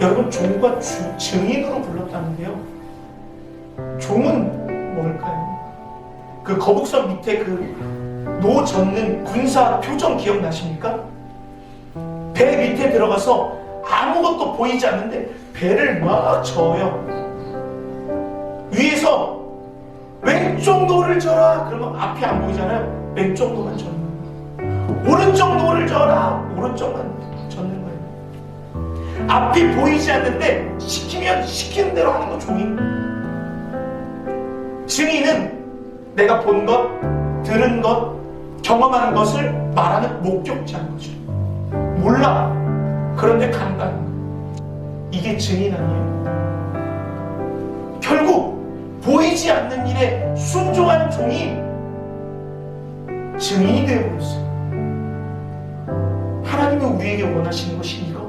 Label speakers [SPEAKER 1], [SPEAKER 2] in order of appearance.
[SPEAKER 1] 여러분 종과 주- 증인으로 불렀다는데요. 종은 뭘까요? 그 거북선 밑에 그 노 젓는 군사 표정 기억나십니까? 배 밑에 들어가서 아무것도 보이지 않는데 배를 막 저어요. 위에서 왼쪽 노를 져라 그러면 앞이 안 보이잖아요. 왼쪽 노만 거예요. 오른쪽 노를 져라 오른쪽만. 앞이 보이지 않는데 시키면 시키는 대로 하는 거 종인 증인은 내가 본 것, 들은 것, 경험한 것을 말하는 목격자인 거죠. 몰라. 그런데 간다는 거. 이게 증인 아니에요. 결국 보이지 않는 일에 순종한 종이 증인이 되어버렸어요. 하나님은 우리에게 원하시는 것이 이거.